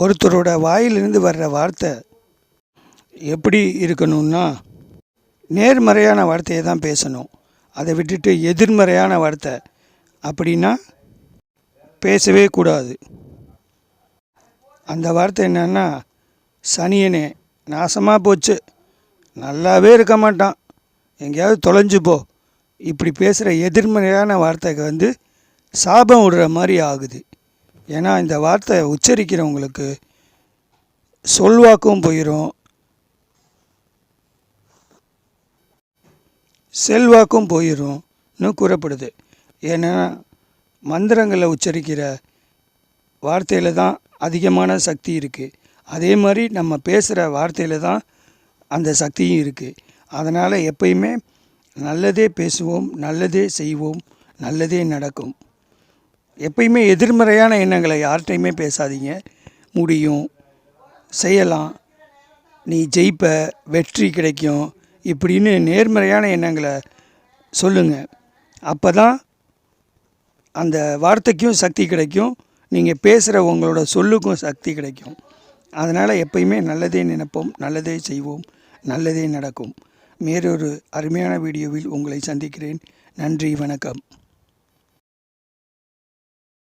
ஒருத்தரோட வாயிலிருந்து வர்ற வார்த்தை எப்படி இருக்கணும்னா நேர்மறையான வார்த்தையை தான் பேசணும். அதை விட்டுட்டு எதிர்மறையான வார்த்தை அப்படின்னா பேசவே கூடாது. அந்த வார்த்தை என்னென்னா சனியனே நாசமாக போச்சு. நல்லாவே இருக்க மாட்டான். எங்கேயாவது தொலைஞ்சு போ. இப்படி பேசுகிற எதிர்மறையான வார்த்தைக்கு வந்து சாபம் விடுற மாதிரி ஆகுது. ஏன்னா இந்த வார்த்தை உச்சரிக்கிறவங்களுக்கு சொல்வாக்கும் போயிடும் செல்வாக்கும் போயிடும்னு கூறப்படுது. ஏன்னா மந்திரங்களை உச்சரிக்கிற வார்த்தையில் தான் அதிகமான சக்தி இருக்குது அதே மாதிரி நம்ம பேசுகிற வார்த்தையில் தான் அந்த சக்தியும் இருக்குது அதனால் எப்பயுமே நல்லதே பேசுவோம் நல்லதே செய்வோம் நல்லதே நடக்கும். எப்பயுமே எதிர்மறையான எண்ணங்களை யார்கிட்டையுமே பேசாதீங்க. முடியும். செய்யலாம். நீ ஜெயிப்ப. வெற்றி கிடைக்கும். இப்படின்னு நேர்மறையான எண்ணங்களை சொல்லுங்கள் அப்போ தான் அந்த வார்த்தைக்கும் சக்தி கிடைக்கும். நீங்கள் பேசுகிற உங்களோட சொல்லுக்கும் சக்தி கிடைக்கும். அதனால் எப்பயுமே நல்லதே நினைப்போம். நல்லதே செய்வோம். நல்லதே நடக்கும். வேறொரு அருமையான வீடியோவில் உங்களை சந்திக்கிறேன். நன்றி. வணக்கம்.